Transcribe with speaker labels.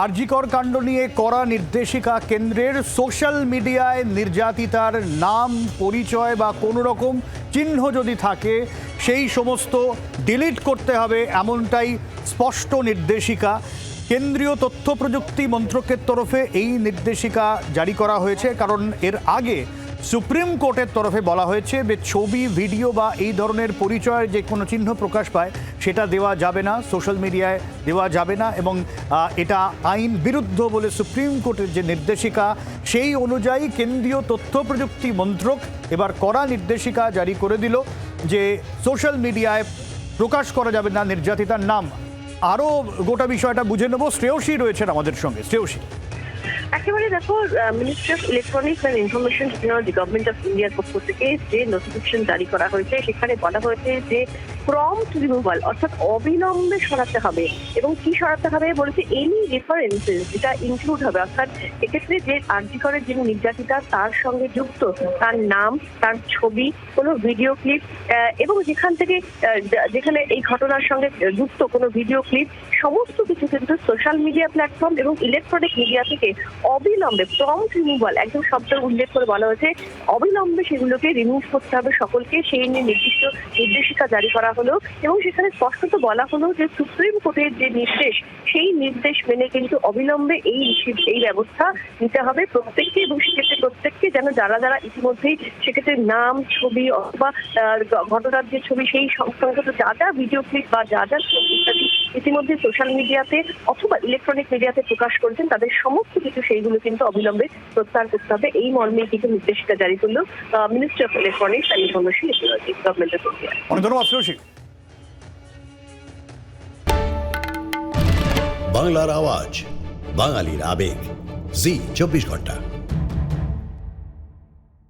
Speaker 1: আরজিকর কাণ্ড নিয়ে করা নির্দেশিকা কেন্দ্রের সোশ্যাল মিডিয়ায় নির্যাতিতার নাম, পরিচয় বা কোনো রকম চিহ্ন যদি থাকে, সেই সমস্ত ডিলিট করতে হবে এমনটাই স্পষ্ট নির্দেশিকা। কেন্দ্রীয় তথ্য প্রযুক্তি মন্ত্রকের তরফে এই নির্দেশিকা জারি করা হয়েছে, কারণ এর আগে সুপ্রিম কোর্টের তরফে বলা হয়েছে যে ছবি, ভিডিও বা এই ধরনের পরিচয়ের যে কোনো চিহ্ন প্রকাশ পায়, সেটা দেওয়া যাবে না, সোশ্যাল মিডিয়ায় দেওয়া যাবে না এবং এটা আইন বিরুদ্ধ বলে সুপ্রিম কোর্টের যে নির্দেশিকা, সেই অনুযায়ী কেন্দ্রীয় তথ্য প্রযুক্তি মন্ত্রক এবার কড়া নির্দেশিকা জারি করে দিল যে সোশ্যাল মিডিয়ায় প্রকাশ করা যাবে না, নির্যাতিতার নাম। আরও গোটা বিষয়টা বুঝে নেব। শ্রেয়সী রয়েছেন আমাদের সঙ্গে। শ্রেয়সী।
Speaker 2: একেবারে দেখো ministry of electronics and information technology government of ইন্ডিয়ার পক্ষ থেকে যে নোটিফিকেশন জারি করা হয়েছে, সেখানে বলা হয়েছে যে প্রম্পট রিমুভাল অর্থাৎ অবিলম্বে সরাতে হবে। এবং কি সরাতে হবে বলেছে এনি রেফারেন্সেস যেটা ইনক্লুড হবে, অর্থাৎ এক্ষেত্রে যে আর্যিকরের যিনি নির্যাতিতা, তার সঙ্গে যুক্ত, তার নাম, তার ছবি, কোনো ভিডিও ক্লিপ এবং যেখান থেকে যেখানে এই ঘটনার সঙ্গে যুক্ত কোনো ভিডিও ক্লিপ সমস্ত কিছু কিন্তু সোশ্যাল মিডিয়া প্ল্যাটফর্ম এবং ইলেকট্রনিক মিডিয়া থেকে অবিলম্বে প্রম্পট রিমুভাল একদম শব্দ উল্লেখ করে বলা হয়েছে, অবিলম্বে সেগুলোকে রিমুভ করতে হবে সকলকে, সেই নিয়ে নির্দিষ্ট নির্দেশিকা জারি করা হলো এবং সেখানে স্পষ্টত বলা হলো যে সুপ্রিম কোর্টের যে নির্দেশ, সেই নির্দেশ মেনে কিন্তু অবিলম্বে এই এই ব্যবস্থা নিতে হবে প্রত্যেককে এবং সেক্ষেত্রে প্রত্যেককে যেন যারা যারা ইতিমধ্যেই সেক্ষেত্রে নাম, ছবি অথবা ঘটনার যে ছবি, সেই সংক্রান্ত যা যা ভিডিও ক্লিপ বা যা যা ছবি ইতিমধ্যে সোশ্যাল মিডিয়াতে অথবা ইলেকট্রনিক মিডিয়াতে প্রকাশ করেছেন। তাদের সমস্ত কিছু সেইগুলো কিন্তু অবিলম্বে প্রত্যাহার করতে হবে। এই মর্মে কিছু নির্দেশিকা জারি করল ministry of electronics and information technology government of India
Speaker 1: অনেক ধন্যবাদ
Speaker 3: বাংলার আওয়াজ বাঙালির আবেগ। জি চব্বিশ ঘণ্টা।